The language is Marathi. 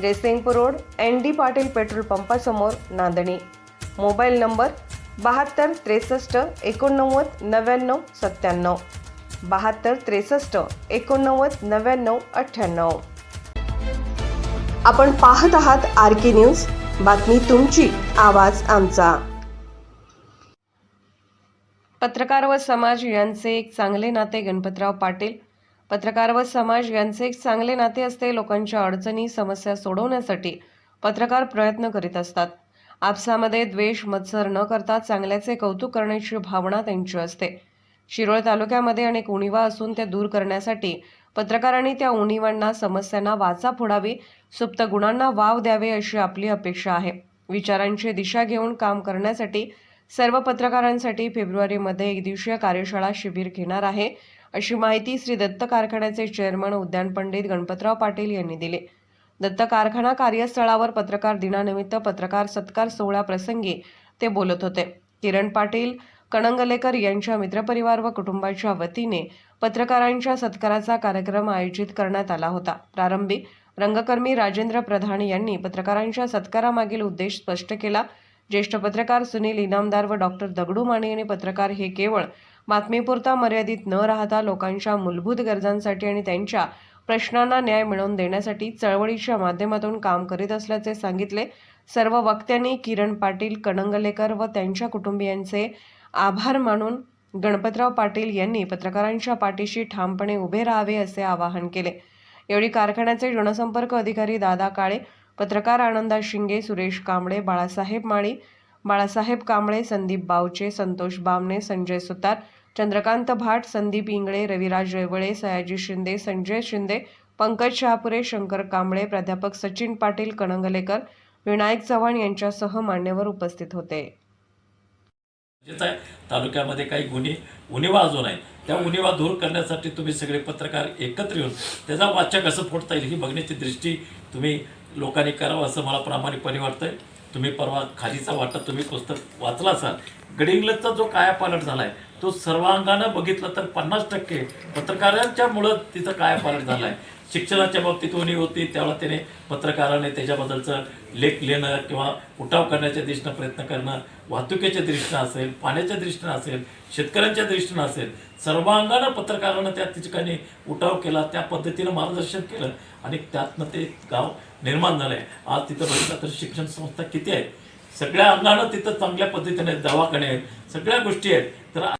Jaysingpur road N D Patil petrol पंपासमोर Nandani. Mobile number बहात्तर त्रेसष्ट एकोणनव्वद नव्याण्णव सत्त्याण्णव. बहात्तर त्रेसष्ट एकोणनव्वद नव्याण्णव अठ्ठ्याण्णव. आपण पाहत आहात आर के न्यूज. बातमी तुमची आवाज आमचा. पत्रकार व समाज यांचे एक चांगले नाते गणपतराव पाटील पत्रकार व समाज यांचे एक चांगले नाते असते लोकांच्या अडचणी समस्या सोडवण्यासाठी. पत्रकार प्रयत्न करीत असतात. आपसामध्ये द्वेष मत्सर न करता चांगल्याचे कौतुक करण्याची भावना त्यांची असते. शिरोळ तालुक्यामध्ये अनेक उणिवा असून त्या दूर करण्यासाठी पत्रकारांनी त्या उणिवांना समस्यांना वाचा फोडावी सुप्त गुणांना वाव द्यावे अशी आपली अपेक्षा आहे. विचारांची दिशा घेऊन काम करण्यासाठी सर्व पत्रकारांसाठी फेब्रुवारीमध्ये एक दिवसीय कार्यशाळा शिबिर घेणार आहे. अशी माहिती श्री दत्त कारखान्याचे चेअरमन उद्यान पंडित गणपतराव पाटील यांनी दिली. दत्त कारखाना कार्यस्थळावर पत्रकार दिनानिमित्त पत्रकार सत्कार सोहळ्याप्रसंगी ते बोलत होते. किरण पाटील कणंगलेकर यांच्या मित्रपरिवार व कुटुंबाच्या वतीने पत्रकारांच्या सत्काराचा कार्यक्रम आयोजित करण्यात आला होता. प्रारंभी रंगकर्मी राजेंद्र प्रधान यांनी पत्रकारांच्या सत्कारामागील उद्देश स्पष्ट केला. ज्येष्ठ पत्रकार सुनील इनामदार व डॉक्टर दगडू माने यांनी पत्रकार हे केवळ बातमीपुरता मर्यादित न राहता लोकांच्या मूलभूत गरजांसाठी आणि त्यांच्या प्रश्नांना न्याय मिळवून देण्यासाठी चळवळीच्या माध्यमातून काम करीत असल्याचे सांगितले. सर्व वक्त्यांनी किरण पाटील कणंगलेकर व त्यांच्या कुटुंबियांचे आभार मानून गणपतराव पाटील यांनी पत्रकारांच्या पाठीशी ठामपणे उभे राहावे असे आवाहन केले. यावेळी कारखान्याचे जनसंपर्क अधिकारी दादा काळे पत्रकार आनंदा शिंगे सुरेश कांबळे बाळासाहेब माळी बाळासाहेब कांबळे संदीप बावचे संतोष बामणे संजय सुतार चंद्रकांत भाट संदीप इंगळे रविराज जयवळे सयाजी शिंदे संजय शिंदे पंकज शहापुरे शंकर कांबळे प्राध्यापक सचिन पाटील कणंगलेकर विनायक चव्हाण यांच्यासह मान्यवर उपस्थित होते. तालुक्यामध्ये काही गुन्हे उणिवा अजून आहेत. त्या उणिवा दूर करण्यासाठी तुम्ही सगळे पत्रकार एकत्र येऊन त्याचा वाचक कसं फोडता येईल ही बघण्याची दृष्टी तुम्ही लोकांनी करावं असं मला प्रामाणिकपणे वाटतं आहे तुम्ही परवा खालीचा वाटा तुम्ही पुस्तक वाचला असाल. गडिंग्लजचा जो कायापालट झाला आहे तो सर्वांगानं बघितलं तर पन्नास टक्के. पत्रकारांच्यामुळं तिथं कायापालट झाला आहे शिक्षणाच्या बाबतीत उणीव होती? त्यावेळेला त्याने पत्रकाराने त्याच्याबद्दलचं लेख लिहिणं किंवा उठाव करण्याच्या दृष्टीनं प्रयत्न करणं वाहतुकीच्या दृष्टीनं असेल पाण्याच्या दृष्टीनं असेल शेतकऱ्यांच्या दृष्टीनं असेल सर्वांगानं पत्रकारानं त्या ठिकाणी उठाव केला त्या पद्धतीनं मार्गदर्शन केलं आणि त्यातनं ते गाव निर्माण झालं आहे आज तिथं बघितलं तर शिक्षण संस्था किती आहेत? सगळ्या अंगानं तिथं चांगल्या पद्धतीने दवाखाने आहेत सगळ्या गोष्टी आहेत. तर